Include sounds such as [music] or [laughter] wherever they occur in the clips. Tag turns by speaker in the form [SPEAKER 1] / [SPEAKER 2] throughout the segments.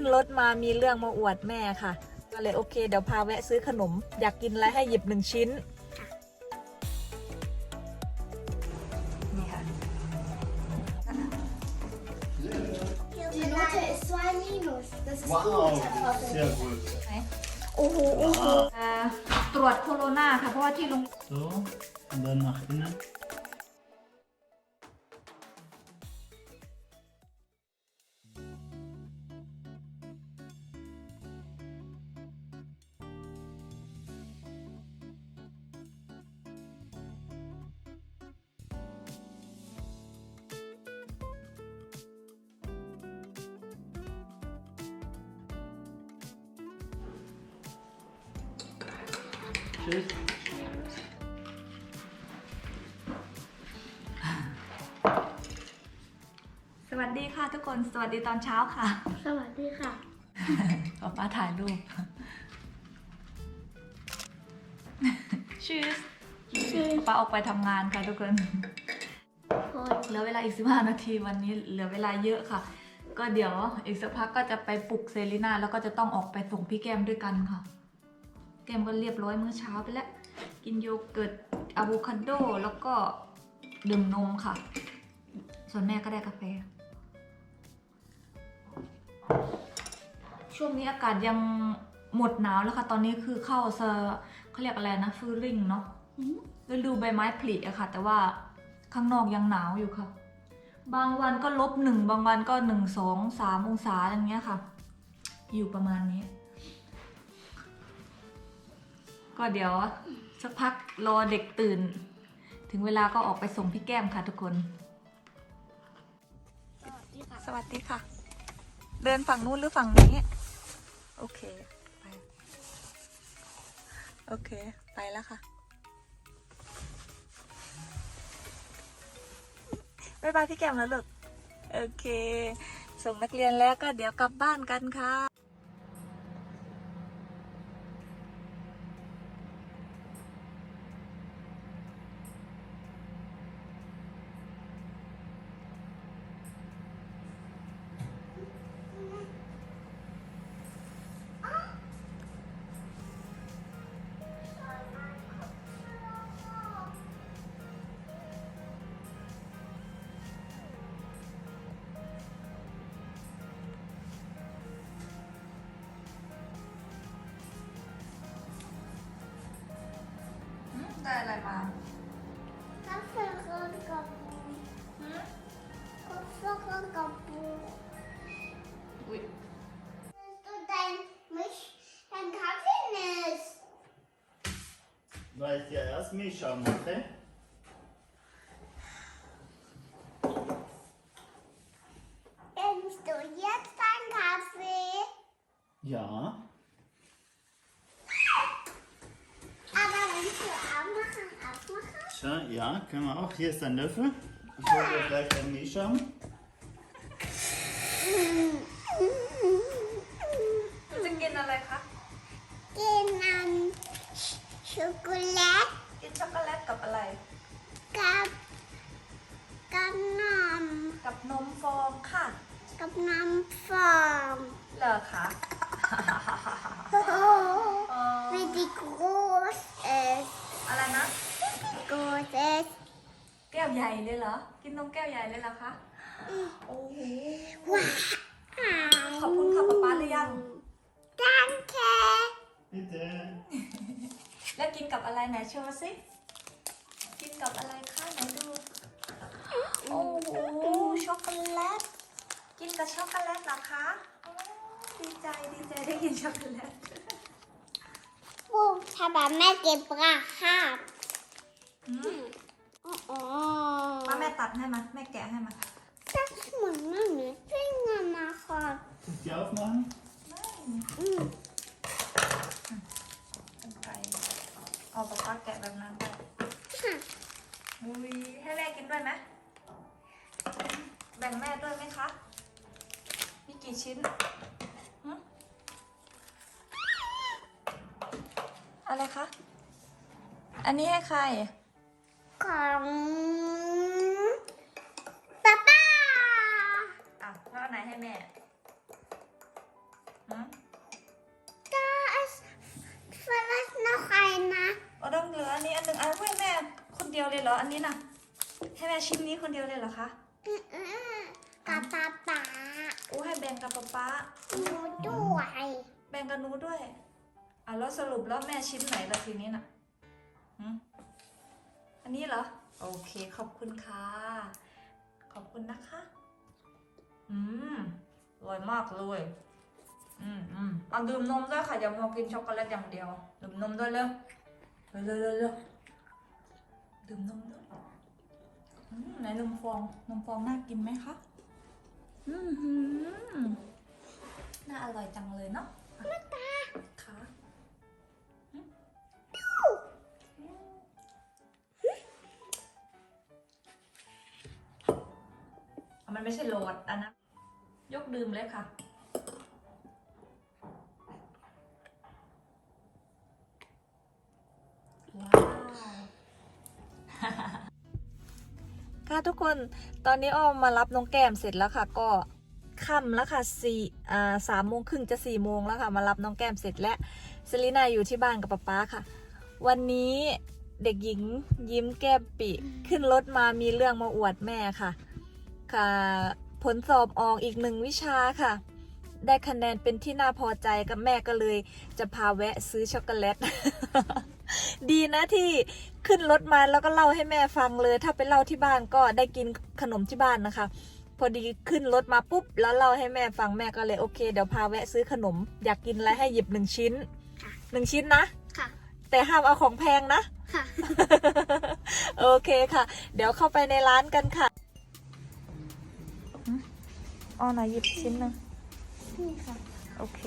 [SPEAKER 1] ขึ้นรถมามีเรื่องมาอวดแม่ค่ะ ก็เลยโอเค เดี๋ยวพาแวะซื้อขนม อยากกินอะไรให้หยิบหนึ่งชิ้น นี่ค่ะ
[SPEAKER 2] Die Note ist zwei Minus. Das ist
[SPEAKER 3] Wow,
[SPEAKER 2] gut. aber-
[SPEAKER 3] sehr gut.
[SPEAKER 1] โอ้โหโอ้โหเอ่อตรวจโคโรนาค่ะ เพราะว่าที่โรง
[SPEAKER 3] So, und dann nach innen.
[SPEAKER 1] สวัสดีค่ะทุกคน สวัสดีตอนเช้าค่ะ
[SPEAKER 2] สวัสดีค่ะ
[SPEAKER 1] ป๊าป้าถ่ายรูปชื่อ
[SPEAKER 2] ชื่อ
[SPEAKER 1] ป้าออกไปทำงานค่ะทุกคน
[SPEAKER 2] คน
[SPEAKER 1] เหลือเวลาอีก15นาทีวันนี้เหลือเวลาเยอะค่ะ ก็เดี๋ยวอีกสักพักก็จะไปปลุกเซรีนาแล้วก็จะต้องออกไปส่งพี่แก้มด้วยกันค่ะ แก้มก็เรียบร้อยมื้อเช้าไปแล้ว กินโยเกิร์ตอะโวคาโดแล้วก็ดื่มนมค่ะ ส่วนแม่ก็ได้กาแฟ ช่วงนี้อากาศยังหมดหนาวแล้วค่ะ ตอนนี้คือเข้าเซอเขาเรียกอะไรนะฟูริงเนาะฤดูใบไม้ผลิอะค่ะ แต่ว่าข้างนอกยังหนาวอยู่ค่ะ บางวันก็ลบหนึ่งบางวันก็หนึ่งสองสามองศาอย่างเงี้ยค่ะ อยู่ประมาณนี้ ก็เดี๋ยวสักพักรอเด็กตื่น ถึงเวลาก็ออกไปส่งพี่แก้มค่ะทุกคนสวัสดีค่ะ เดินฝั่งนู้นหรือฝั่งนี้ โอเค ไป โอเค ไปแล้วค่ะ บ๊ายบายพี่แก้มแล้วลูก โอเค ส่งนักเรียนแล้วก็เดี๋ยวกลับบ้านกันค่ะ ได้อะไรมา
[SPEAKER 2] Kaffee und Kapu. Kaffee und Kapu.
[SPEAKER 1] อุ้ย
[SPEAKER 2] Du dein Misch, dein Kaffee nicht.
[SPEAKER 3] Weil ich ja erst Mischa mache.
[SPEAKER 2] Nimmst
[SPEAKER 3] ja, können wir auch. Hier ist ein Löffel. Ich hole gleich den Mischa.
[SPEAKER 1] จ ใหญ่เลยเหรอ กินนมแก้วใหญ่เลยเหรอคะ โอ้โห ขอบคุณค่ะป๊าป๊าหรือยัง
[SPEAKER 2] Danke.
[SPEAKER 3] Bitte.
[SPEAKER 1] แล้วกินกับอะไรไหนโชว์สิ กินกับอะไรคะไหนดู โอ้โห ช็อกโกแลต กินกับช็อกโกแลตเหรอคะโอ้ดีใจดีใจได้กินช็อกโกแลต
[SPEAKER 2] Wo ich habe mitgebracht.
[SPEAKER 1] อืม
[SPEAKER 2] Oh.
[SPEAKER 1] มาแม่ตัดให้มาแม่แกะให้มา
[SPEAKER 2] Das muss man mit Finger machen.
[SPEAKER 3] Soll ich die aufmachen?
[SPEAKER 2] Mm.
[SPEAKER 1] เป็นไปเอาปากกาแกะแบบนั้นไปอุ้ยให้แม่กินด้วยไหมแบ่งแม่ด้วยไหมคะ มีกี่ชิ้นหึอะไรคะ อันนี้ให้ใคร
[SPEAKER 2] ของป้าป้า
[SPEAKER 1] อะพ่อไหนให้แม่ฮะก็ฟลัส
[SPEAKER 2] นะใครนะ
[SPEAKER 1] ก็ต้องเหลืออันนี้อันหนึ่งอันให้แม่ คนเดียวเลยเหรอ อันนี้นะให้แม่ชิ้นนี้คนเดียวเลยเหรอคะ
[SPEAKER 2] กับป้าป้า
[SPEAKER 1] อู้ให้แบ่งกับป้าป้า
[SPEAKER 2] หนูด้วย
[SPEAKER 1] แบ่งกับหนูด้วย อะแล้วสรุปแล้วแม่ชิ้นไหนละทีนี้น่ะอืม อันนี้เหรอ โอเค ขอบคุณค่ะ ขอบคุณนะคะ อืมอร่อยมากเลย อืมอืมเอาดื่มนมด้วยค่ะ อย่ามัวกินช็อกโกแลตอย่างเดียว ดื่มนมด้วยเร็วเร็วเร็วเร็วดื่มนมด้วยอืมไหนนมฟอง นมฟองน่ากินไหมคะ อืมน่าอร่อยจังเลยเนาะ มันไม่ใช่โหลดอันนั้นยกดื่มเลยค่ะว้าวค่ะทุกคนตอนนี้ออมมารับน้องแก้มเสร็จแล้วค่ะ ก็ค่ำแล้วค่ะสี่อ่าสามโมงครึ่งจะสี่โมงแล้วค่ะ มารับน้องแก้มเสร็จและเซรีนาอยู่ที่บ้านกับป๊าป๊าค่ะ วันนี้เด็กหญิงยิ้มแก้มปิขึ้นรถมามีเรื่องมาอวดแม่ค่ะ ค่ะ ผลสอบออกอีกหนึ่งวิชาค่ะ ได้คะแนนเป็นที่น่าพอใจกับแม่ก็เลย จะพาแวะซื้อช็อกโกแลต ดีนะที่ขึ้นรถมาแล้วก็เล่าให้แม่ฟังเลย ถ้าไปเล่าที่บ้านก็ได้กินขนมที่บ้านนะคะ พอดีขึ้นรถมาปุ๊บ แล้วเล่าให้แม่ฟังแม่ก็เลยโอเคเดี๋ยวพาแวะซื้อขนม อยากกินอะไรให้หยิบหนึ่งชิ้นหนึ่งชิ้นนะ
[SPEAKER 2] ค่ะ
[SPEAKER 1] แต่ห้ามเอาของแพงนะ
[SPEAKER 2] ค่ะ
[SPEAKER 1] โอเคค่ะ เดี๋ยวเข้าไปในร้านกันค่ะ อ๋อไหนหยิบชิ้นหนึ่ง
[SPEAKER 2] นี่ค่ะ
[SPEAKER 1] โอเค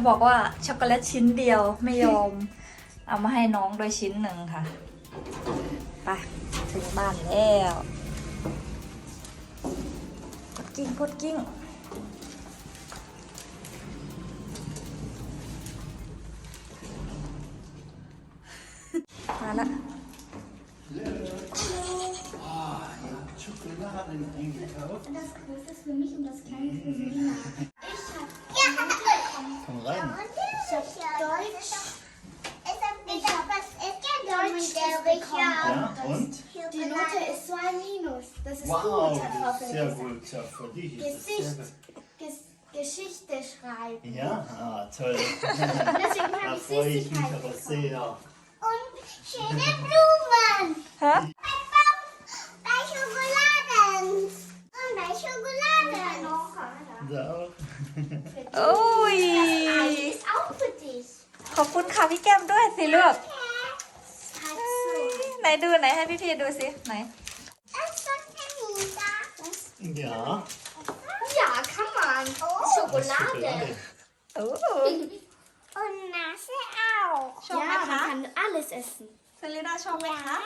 [SPEAKER 1] แล้วบอกว่าช็อกโกแลตชิ้นเดียวไม่ยอม เอามาให้น้องโดวยชิ้นหนึ่งค่ะ ไปถึงบ้านแล้วกดกิ้งกดกิ้ง
[SPEAKER 2] Das ist
[SPEAKER 3] Wow,
[SPEAKER 2] gut, hat Frau
[SPEAKER 3] das ist
[SPEAKER 2] Feld
[SPEAKER 3] sehr
[SPEAKER 2] gesagt.
[SPEAKER 3] gut. Ja, für dich ist das sehr
[SPEAKER 2] Gesicht.
[SPEAKER 3] gut.
[SPEAKER 2] Ges Geschichte schreiben.
[SPEAKER 3] Ja, ah, toll.
[SPEAKER 2] Deswegen [laughs]
[SPEAKER 3] Da
[SPEAKER 2] habe ich
[SPEAKER 3] freue ich mich
[SPEAKER 2] Süßigkeiten
[SPEAKER 3] aber
[SPEAKER 2] bekommen.
[SPEAKER 3] sehr.
[SPEAKER 2] Und schöne Blumen.
[SPEAKER 1] ฮะ
[SPEAKER 2] Bei Schokoladen. Und bei Schokoladen.
[SPEAKER 3] Da auch.
[SPEAKER 1] โอ้ย
[SPEAKER 2] Eis ist auch für dich.
[SPEAKER 1] ขอบคุณค่ะพี่แก้มด้วยสิลูก
[SPEAKER 2] Halt so.
[SPEAKER 1] ไหนดูไหนให้พี่พีดูสิ ไหน
[SPEAKER 3] Ja.
[SPEAKER 2] Ja, kann man. Schokolade.
[SPEAKER 3] Schokolade.
[SPEAKER 1] โอ้
[SPEAKER 2] Und Nase auch.
[SPEAKER 1] Schau
[SPEAKER 2] ja,
[SPEAKER 1] mal,
[SPEAKER 2] man
[SPEAKER 1] ha?
[SPEAKER 2] kann alles essen.
[SPEAKER 1] เซรีน่าชอบไหมคะ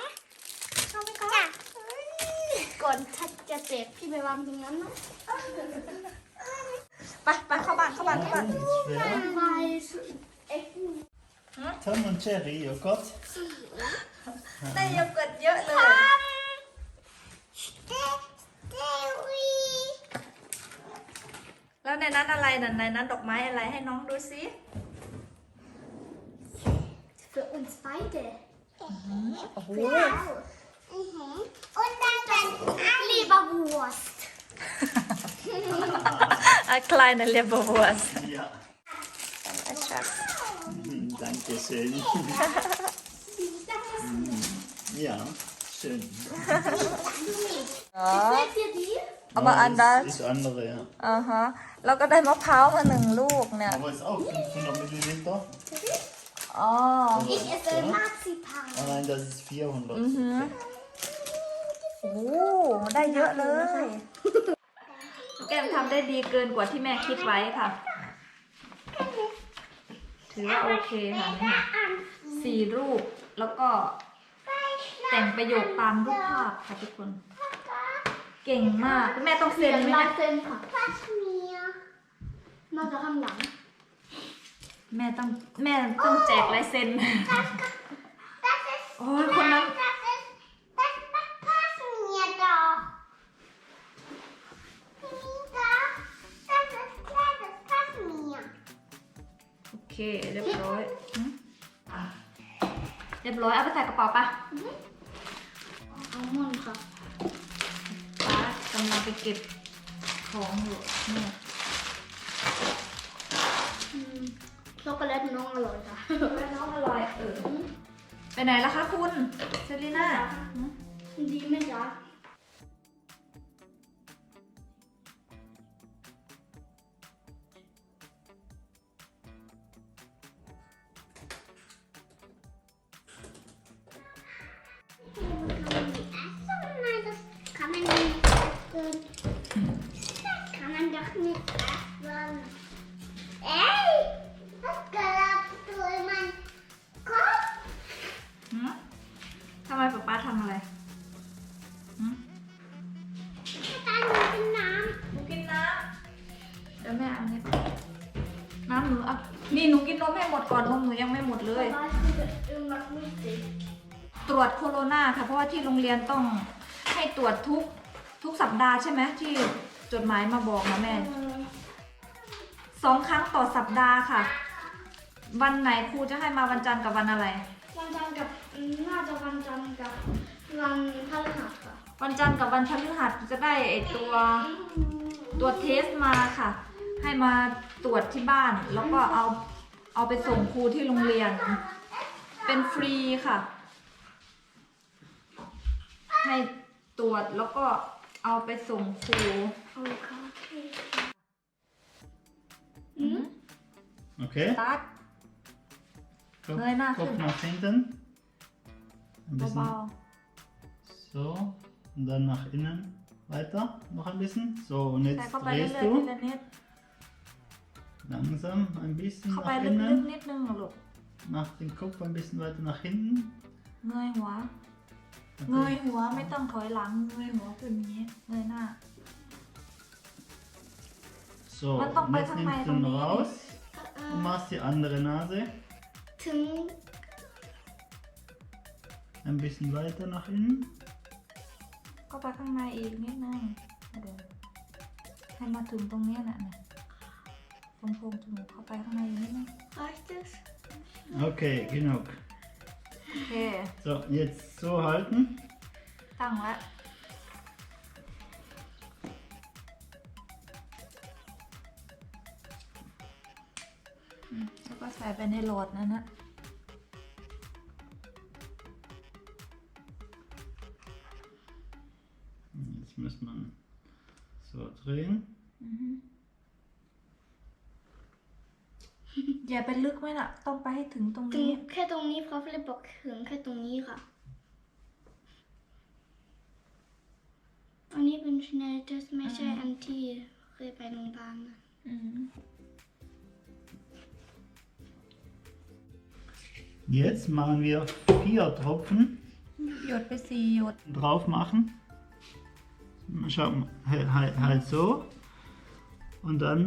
[SPEAKER 1] ชอบไหมคะ
[SPEAKER 2] Ja. Gott hat gesagt, พี่ไปวางตรงนั้นนะ
[SPEAKER 1] ไปไปเข้าบ้านเข้าบ้านเข้าบ้าน
[SPEAKER 3] Ja, schwer.
[SPEAKER 2] Weiß. Echt.
[SPEAKER 3] Tom und Jerry, oh Gott.
[SPEAKER 1] ได้โยเกิร์ตเยอะเลย
[SPEAKER 2] Steri.
[SPEAKER 1] แล้ว ในนั้นอะไรน่ะในนั้นดอกไม้อะไรให้น้องดูสิ
[SPEAKER 2] Für uns beide.
[SPEAKER 1] โอ้โห
[SPEAKER 2] Mhm. Und dann dann Leberwurst.
[SPEAKER 1] อะคลายนะเรียบวัวส
[SPEAKER 3] Ja.
[SPEAKER 1] อะชัก
[SPEAKER 3] Mhm, Dankeschön. Ja, schön.
[SPEAKER 1] อ๋อ
[SPEAKER 2] Gefällt dir die?
[SPEAKER 1] เอามาอันดั
[SPEAKER 3] Das ist andere, ja.
[SPEAKER 1] อ่าฮะแล้วก็ได้มะพร้าวมาหนึ่งลูกเนี่ย
[SPEAKER 3] Aber ist auch 500 Milliliter.
[SPEAKER 1] อ๋อ
[SPEAKER 2] Ich esse Marzipan.
[SPEAKER 3] Oh nein, das ist 400.
[SPEAKER 1] Mhm. โอ้ได้เยอะเลยแก้มทำได้ดีเกินกว่าที่แม่คิดไว้ค่ะ ถือว่าโอเคค่ะนี่สี่รูปแล้วก็แต่งประโยคตามรูปภาพค่ะทุกคน เก่งมากแม่ต้อง
[SPEAKER 2] เขี
[SPEAKER 1] เซ็
[SPEAKER 2] ย
[SPEAKER 1] น
[SPEAKER 2] น
[SPEAKER 1] ไหม
[SPEAKER 2] ลา
[SPEAKER 1] เนี่ยย
[SPEAKER 2] เส้นค่ะน่าจะข้างหลัง
[SPEAKER 1] แม่ต้องแม่ต้องแจกลายเซ็นโอ้ยคนนั้นโอเคเรียบร้อยหึอะเรียบร้อยเอาไปใส่กระเป๋าปะ
[SPEAKER 2] อัลมอนด์ค่ะ
[SPEAKER 1] ป้ากำ ลังไปเก็บของอยู่เนี่ย
[SPEAKER 2] อืมช็อกโกแลตน้องอร่อยค่ะ
[SPEAKER 1] แล้วน้องอร่อยเออไปไหนล่ะคะคุณเซรีน่าหึ
[SPEAKER 2] ดีไหมจ๊ะ
[SPEAKER 1] น้ำหนูอะนี่หนูกินนมให้หมดก่อนนมหนูยังไม่หมดเลย
[SPEAKER 2] Weißt du, irgendwas lustig.
[SPEAKER 1] ตรวจโคโรนาค่ะ เพราะว่าที่โรงเรียนต้องให้ตรวจทุกทุกสัปดาห์ใช่ไหมที่จดหมายมาบอกนะแม่สองครั้งต่อสัปดาห์ค่ะ วันไหนครูจะให้มาวันจันทร์กับวันอะไร
[SPEAKER 2] วันจันทร์กับน่าจะวันจันทร์กับวันพฤหัสค่ะ
[SPEAKER 1] วันจันทร์กับวันพฤหัสจะได้ไอตัวตัวเทสมาค่ะ ให้มาตรวจที่บ้าน แล้วก็เอาเอาไปส่งครูที่โรงเรียน เป็นฟรีค่ะ ให้ตรวจแล้วก็เอาไปส่งครู
[SPEAKER 2] เอาค่ะ
[SPEAKER 1] อืม
[SPEAKER 3] Okay.
[SPEAKER 1] ตัด
[SPEAKER 3] Kopf,
[SPEAKER 1] Nein, nach
[SPEAKER 3] Kopf
[SPEAKER 1] hinten.
[SPEAKER 3] nach hinten. Ein
[SPEAKER 1] เบา
[SPEAKER 3] bisschen so. Und dann nach innen weiter. Noch ein bisschen. So, und
[SPEAKER 1] ๆ
[SPEAKER 3] jetzt
[SPEAKER 1] ใส่เข้าไปเรื่อย
[SPEAKER 3] drehst
[SPEAKER 1] ๆที
[SPEAKER 3] du
[SPEAKER 1] ละนิด
[SPEAKER 3] langsam ein bisschen
[SPEAKER 1] เข้าไป
[SPEAKER 3] nach
[SPEAKER 1] ลึก
[SPEAKER 3] innen.
[SPEAKER 1] ๆนิดนึงอะลูก
[SPEAKER 3] Mach den Kopf ein bisschen weiter nach hinten.
[SPEAKER 1] เงยหัว เงยหัวไม่ต้องถอยหลัง เงยหัวขึ้นอย่างนี้ เงยหน้า
[SPEAKER 3] So,
[SPEAKER 1] Was doch
[SPEAKER 3] und
[SPEAKER 1] bei
[SPEAKER 3] jetzt
[SPEAKER 1] Kamai
[SPEAKER 3] nimmst du
[SPEAKER 1] von
[SPEAKER 3] ihn
[SPEAKER 1] mir
[SPEAKER 3] raus und machst die andere Nase
[SPEAKER 2] ถึง
[SPEAKER 3] ein bisschen weiter nach innen.
[SPEAKER 1] ก็ไปข้างในอีกนิดนึงเดี๋ยวให้มาถึงตรงเนี้ยน่ะนะ ตรงโพรงจมูกเข้าไปข้างในอีกนิดนึง
[SPEAKER 2] reicht es
[SPEAKER 3] Okay, genug.
[SPEAKER 1] โอเค
[SPEAKER 3] So, jetzt so halten.
[SPEAKER 1] ตั้งแล้ว อืมแล้วก็ใส่ไปในโหลดนั้นนะ
[SPEAKER 3] Jetzt muss man so drehen.
[SPEAKER 1] อย่าไปลึกไว้น่ะต้องไปให้ถึงตรง
[SPEAKER 2] ถึง
[SPEAKER 1] นี้
[SPEAKER 2] แค่ตรงนี้เพราะฟิลิปบอกถึงแค่ตรงนี้ค่ะ อันนี้เป็นชแนลเทสไม่ใช่อันที่เคยไปโรงพยาบาลนะ
[SPEAKER 1] อืม
[SPEAKER 3] Jetzt machen wir vier Tropfen
[SPEAKER 1] หยดไปสี่หยด
[SPEAKER 3] drauf machen. Schau mal, halt, halt, halt so. Und dann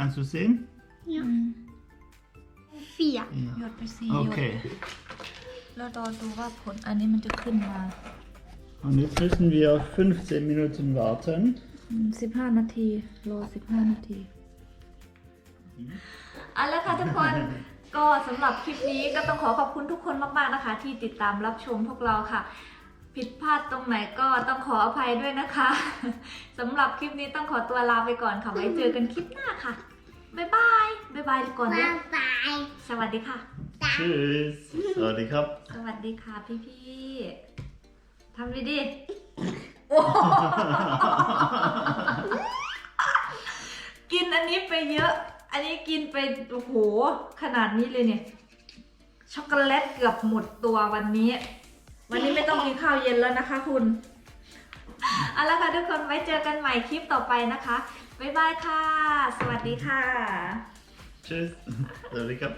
[SPEAKER 3] kannst du sehen?
[SPEAKER 2] เนี่ยเฟีย
[SPEAKER 1] หย
[SPEAKER 3] Ja.
[SPEAKER 1] ดไปสี่หยด
[SPEAKER 3] Okay.
[SPEAKER 1] แล้วรอดูว่าผลอันนี้มันจะขึ้นมา
[SPEAKER 3] Und jetzt müssen wir 15 Minuten warten.
[SPEAKER 1] สิบห้านาที รอสิบห้านาที เอาละค่ะทุกคน ก็สำหรับคลิปนี้ก็ต้องขอขอบคุณทุกคนมากๆนะคะ ที่ติดตามรับชมพวกเราค่ะ ผิดพลาดตรงไหนก็ต้องขออภัยด้วยนะคะสำหรับคลิปนี้ต้องขอตัวลาไปก่อนค่ะไว้เจอกันคลิปหน้าค่ะบ๊ายบายบ๊ายบายก่อนด้วย
[SPEAKER 4] Bye bye.
[SPEAKER 1] สวัสดีค่ะ
[SPEAKER 3] Tschüss. Sorry, Cup.
[SPEAKER 1] สวัสดีค่ะพี่ๆทำดีดีโอ้โหกินอันนี้ไปเยอะ อันนี้กินไปโอ้โหขนาดนี้เลยเนี่ย ช็อกโกแลตเกือบหมดตัววันนี้ วันนี้ไม่ต้องกินข้าวเย็นแล้วนะคะคุณ เอาละค่ะทุกคนไว้เจอกันใหม่คลิปต่อไปนะคะ บ๊ายบายค่ะ สวัสดีค่ะ
[SPEAKER 3] Tschüss.
[SPEAKER 1] So,
[SPEAKER 3] Rika.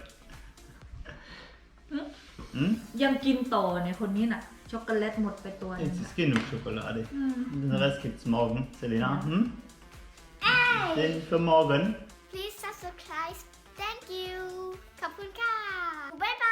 [SPEAKER 1] ยังกินต่อเนี่ยคนนี้น่ะ ช็อกโกแลตหมดไปตัวหนึง
[SPEAKER 3] ฉัน่ะ ist genug Schokolade. Den Rest gibt's morgen, Selena. Hm? Den für morgen.
[SPEAKER 2] Please subscribe. Thank you. ขอบคุณค่ะ บ๊
[SPEAKER 5] าย
[SPEAKER 2] บาย